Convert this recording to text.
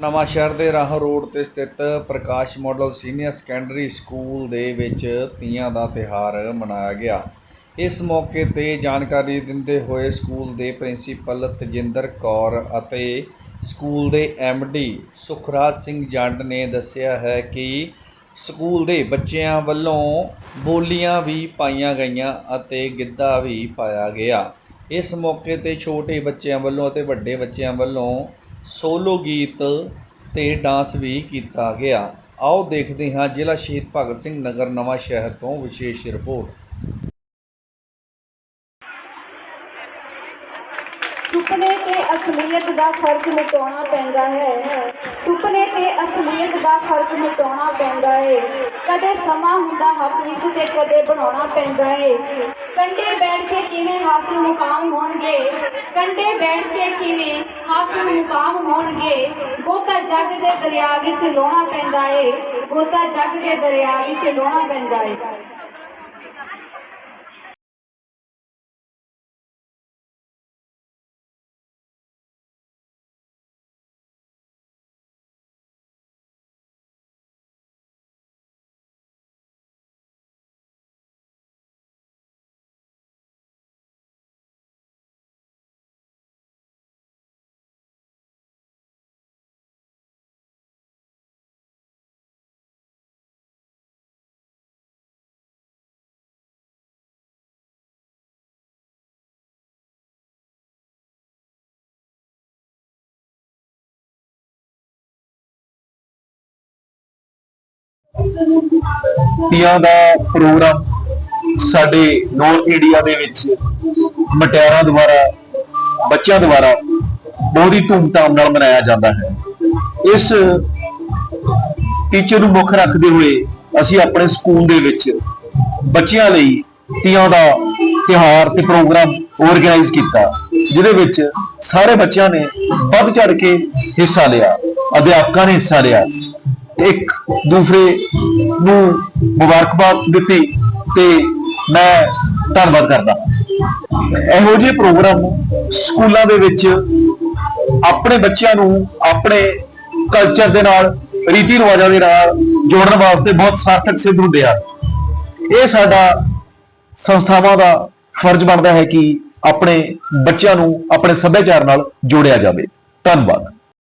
ਨਵਾਂ ਸ਼ਹਿਰ ਦੇ ਰਾਹ ਰੋਡ ਤੇ ਸਥਿਤ Prakash model senior secondary school ਦੇ ਵਿੱਚ ਤੀਆਂ ਦਾ ਤਿਹਾਰ ਮਨਾਇਆ ਗਿਆ। ਇਸ ਮੌਕੇ ਤੇ ਜਾਣਕਾਰੀ ਦਿੰਦੇ ਹੋਏ ਸਕੂਲ ਦੇ ਪ੍ਰਿੰਸੀਪਲ ਤਜਿੰਦਰ ਕੌਰ ਅਤੇ ਸਕੂਲ ਦੇ ਡੀ ਸੁਖਰਾਜ ਸਿੰਘ ਜੰਡ ਨੇ ਦੱਸਿਆ ਹੈ ਕਿ ਸਕੂਲ ਦੇ ਬੱਚਿਆਂ ਵੱਲੋਂ ਬੋਲੀਆਂ ਵੀ ਪਾਈਆਂ ਗਈਆਂ ਅਤੇ ਗਿੱਧਾ ਵੀ ਪਾਇਆ ਗਿਆ। ਇਸ ਮੌਕੇ ਤੇ ਛੋਟੇ ਬੱਚਿਆਂ ਵੱਲੋਂ ਅਤੇ ਵੱਡੇ ਬੱਚਿਆਂ ਵੱਲੋਂ ਸੋਲੋ ਗੀਤ ਤੇ ਡਾਂਸ ਵੀ ਕੀਤਾ ਗਿਆ। ਆਓ ਦੇਖਦੇ ਹਾਂ ਜ਼ਿਲ੍ਹਾ ਸ਼ਹੀਦ ਭਗਤ ਸਿੰਘ ਨਗਰ ਨਵਾਂ ਸ਼ਹਿਰ ਤੋਂ ਵਿਸ਼ੇਸ਼ ਰਿਪੋਰਟ। ਸੁਪਨੇ ਤੇ ਅਸਲੀਅਤ ਦਾ ਫ਼ਰਕ ਮਿਟਾਉਣਾ ਪੈਂਦਾ ਹੈ। ਸੁਪਨੇ ਤੇ ਅਸਲੀਅਤ ਦਾ ਫ਼ਰਕ ਮਿਟਾਉਣਾ ਪੈਂਦਾ ਹੈ। ਕਦੇ ਸਮਾਂ ਹੁੰਦਾ ਹੱਥ ਵਿੱਚ ਤੇ ਕਦੇ ਬਣਾਉਣਾ ਪੈਂਦਾ ਹੈ। ਕੰਡੇ ਬੈਠ ਕੇ ਕਿਵੇਂ ਹਾਸਲ ਮੁਕਾਮ ਹੋਣਗੇ? ਕੰਡੇ ਬੈਠ ਕੇ ਕਿਵੇਂ ਹਾਸਲ ਮੁਕਾਮ ਹੋਣਗੇ? ਗੋਤਾ ਜੱਗ ਦੇ ਦਰਿਆ ਵਿੱਚ ਲਾਉਣਾ ਪੈਂਦਾ ਏ। ਗੋਤਾ ਜੱਗ ਦੇ ਦਰਿਆ ਵਿੱਚ ਲਾਉਣਾ ਪੈਂਦਾ ਏ। ਤੀਆਂ ਦਾ ਪ੍ਰੋਗਰਾਮ ਸਾਡੇ ਨਾਰਥ ਇੰਡੀਆ ਦੇ ਵਿੱਚ ਮਟਿਆਰਾਂ ਦੁਆਰਾ, ਬੱਚਿਆਂ ਦੁਆਰਾ ਬਹੁਤ ਹੀ ਧੂਮਧਾਮ ਨਾਲ ਮਨਾਇਆ ਜਾਂਦਾ ਹੈ। ਇਸ ਟੀਚਰ ਨੂੰ ਮੁੱਖ ਰੱਖਦੇ ਹੋਏ ਅਸੀਂ ਆਪਣੇ ਸਕੂਲ ਦੇ ਵਿੱਚ ਬੱਚਿਆਂ ਲਈ ਤੀਆਂ ਦਾ ਤਿਉਹਾਰ ਤੇ ਪ੍ਰੋਗਰਾਮ ਆਰਗੇਨਾਈਜ਼ ਕੀਤਾ, ਜਿਹਦੇ ਵਿੱਚ ਸਾਰੇ ਬੱਚਿਆਂ ਨੇ ਵੱਧ ਚੜ ਕੇ ਹਿੱਸਾ ਲਿਆ, ਅਧਿਆਪਕਾਂ ਨੇ ਹਿੱਸਾ ਲਿਆ। ਇੱਕ ਦੂਸਰੇ ਨੂੰ ਮੁਬਾਰਕਬਾਦ ਦਿੱਤੀ ਤੇ ਮੈਂ ਧੰਨਵਾਦ ਕਰਦਾ। ਇਹੋ ਜਿਹੇ ਪ੍ਰੋਗਰਾਮ ਸਕੂਲਾਂ ਦੇ ਵਿੱਚ ਆਪਣੇ ਬੱਚਿਆਂ ਨੂੰ ਆਪਣੇ ਕਲਚਰ ਦੇ ਨਾਲ, ਰੀਤੀ ਰਿਵਾਜਾਂ ਦੇ ਨਾਲ ਜੋੜਨ ਵਾਸਤੇ ਬਹੁਤ ਸਾਰਥਕ ਸਿੱਧ ਹੁੰਦੇ ਹਨ ਇਹ ਸਾਡਾ ਸੰਸਥਾਵਾਂ ਦਾ ਫਰਜ਼ ਬਣਦਾ ਹੈ ਕਿ ਆਪਣੇ ਬੱਚਿਆਂ ਨੂੰ ਆਪਣੇ ਸੱਭਿਆਚਾਰ ਨਾਲ ਜੋੜਿਆ ਜਾਵੇ। ਧੰਨਵਾਦ।